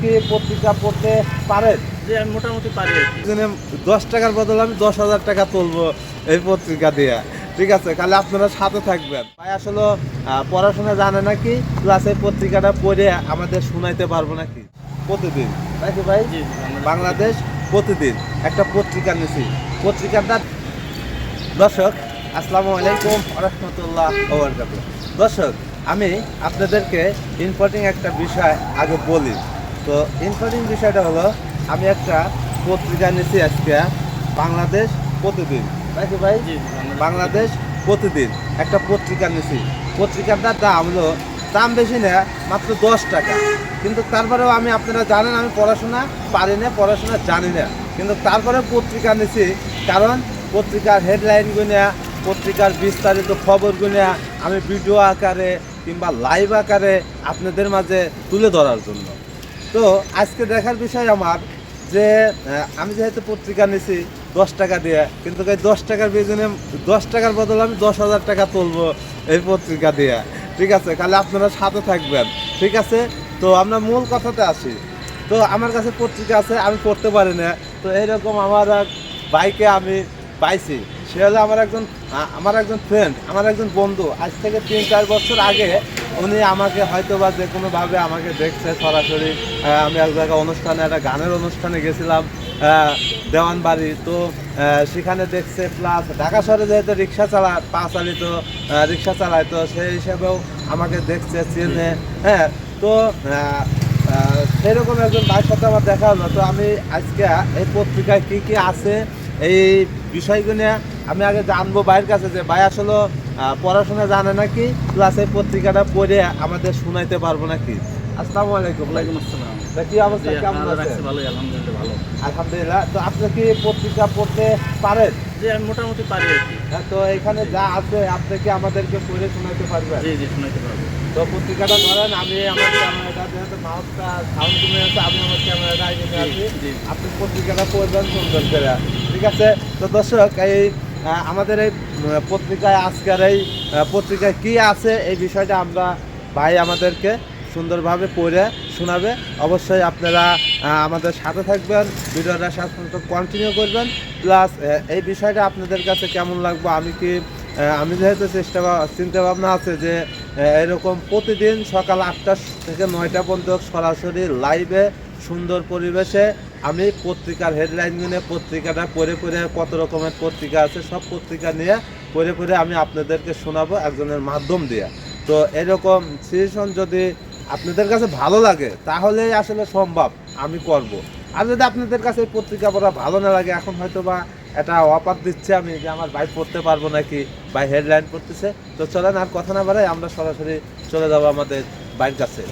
কি পত্রিকা পড়তে পারেন? যে আমি মোটামুটি পারি দিনে দশ টাকার বদলে আমি দশ হাজার টাকা তুলবো এই পত্রিকা দিয়ে। ঠিক আছে তাহলে আপনারা সাথে থাকবেন। ভাই আসলে পড়াশোনা জানে নাকি? প্লাস এই পত্রিকাটা পড়ে আমাদের শোনাইতে পারব নাকি? প্রতিদিন। নাকি ভাই? বাংলাদেশ প্রতিদিন একটা পত্রিকা নিছি। পত্রিকাটা দর্শক আসসালামু আলাইকুম রহমতুল্লাহ দর্শক আমি আপনাদেরকে ইম্পর্টিং একটা বিষয় আগে বলি। তো ইম্পর্টিং বিষয়টা হলো আমি একটা পত্রিকা নিয়েছি আজকে বাংলাদেশ প্রতিদিন। নাকি ভাই? বাংলাদেশ প্রতিদিন। একটা পত্রিকা নিয়েছি পত্রিকাটার দাম হলো দাম বেশি না মাত্র দশ টাকা। কিন্তু তারপরেও আমি আপনারা জানেন আমি পড়াশোনা পারি না পড়াশোনা জানি না। কিন্তু তারপরে পত্রিকা নিছি কারণ পত্রিকার হেডলাইন গুনে পত্রিকার বিস্তারিত খবর গুনে আমি ভিডিও আকারে কিংবা লাইভ আকারে আপনাদের মাঝে তুলে ধরার জন্য। তো আজকে দেখার বিষয় আমার যে আমি যেহেতু পত্রিকা নিছি দশ টাকা দিয়ে, কিন্তু এই দশ টাকার বেজনে, দশ টাকার বদলে আমি দশ হাজার টাকা তুলবো এই পত্রিকা দিয়ে। ঠিক আছে, তাহলে আপনারা সাথে থাকবেন। ঠিক আছে? তো আমরা মূল কথাতে আসি। তো আমার কাছে পত্রিকা আছে, আমি পড়তে পারি না। তো এইরকম আমার এক বাইকে আমি পাইছি। সে হলো আমার একজন আমার একজন ফ্রেন্ড আমার একজন বন্ধু। আজ থেকে তিন চার বছর আগে উনি আমাকে হয়তো বা যে কোনোভাবে আমাকে দেখছে সরাসরি। আমি এক জায়গায় অনুষ্ঠানে, একটা গানের অনুষ্ঠানে গেছিলাম দেওয়ানবাড়ি। তো সেখানে দেখছে প্লাস ঢাকা শহরে যেহেতু রিক্সা চালা, পা চালিত রিক্সা চালায়, তো সেই হিসেবেও আমাকে দেখছে, চেনে। হ্যাঁ তো সেরকম একজন ভাইয়ের সাথে আমার দেখা হলো। তো আমি আজকে এই পত্রিকায় কি কি আছে, এই বিষয়গুলো আমি আগে জানব ভাইয়ের কাছে যে ভাই আসলে পড়াশোনা জানে নাকি? প্লাস এই পত্রিকাটা পড়ে আমাদের শোনাইতে পারব নাকি? আসসালামু আলাইকুম ওয়ালাইকুম আসসালাম। কি অবস্থা? কেমন আপনারা আছে রাখছি আলহামদুলিল্লাহ ভালো। আলহামদুলিল্লাহ। তো আপনি কি পত্রিকা পড়তে পারেন? যে আমি মোটামুটি পারি হ্যাঁ, তো এখানে যা আছে আপনি কি আমাদেরকে পড়ে শোনাইতে পারবেন? জি, জি, শোনাইতে পারব। তো পত্রিকাটা ধরেন আমি আমার ক্যামেরাটা যেহেতু মাউসটা সাউন্ড কমে আছে আমি আমার ক্যামেরাটা এনে আছি। আপনি পত্রিকাটা পড়বেন সুন্দর করে। ঠিক আছে? তো দর্শক এই আমাদের এই পত্রিকায় আজকের এই পত্রিকায় কি আছে এই বিষয়টা আমরা ভাই আমাদেরকে সুন্দরভাবে পড়ে শোনাবে। অবশ্যই আপনারা আমাদের সাথে থাকবেন ভিডিওটা সাথে কন্টিনিউ করবেন। প্লাস এই বিষয়টা আপনাদের কাছে কেমন লাগবে? আমি কি আমি যেহেতু চেষ্টা চিন্তা ভাবনা আছে যে এরকম প্রতিদিন সকাল আটটা থেকে নয়টা পর্যন্ত সরাসরি লাইভে সুন্দর পরিবেশে আমি পত্রিকার হেডলাইন নিয়ে পত্রিকাটা পড়ে পড়ে কত রকমের পত্রিকা আছে, সব পত্রিকা নিয়ে পড়ে পড়ে আমি আপনাদেরকে শোনাবো একজনের মাধ্যম দিয়ে তো এরকম সিচুয়েশন যদি আপনাদের কাছে ভালো লাগে, তাহলেই আসলে সম্ভব, আমি করব। আর যদি আপনাদের কাছে পত্রিকা পড়া ভালো না লাগে, এখন হয়তো বা এটা অফার দিচ্ছে আমি যে আমার ভাই পড়তে পারব নাকি, ভাই হেডলাইন পড়তেছে। তো চলেন আর কথা না বাড়াই, আমরা সরাসরি চলে যাব আমাদের বাইক কাছে।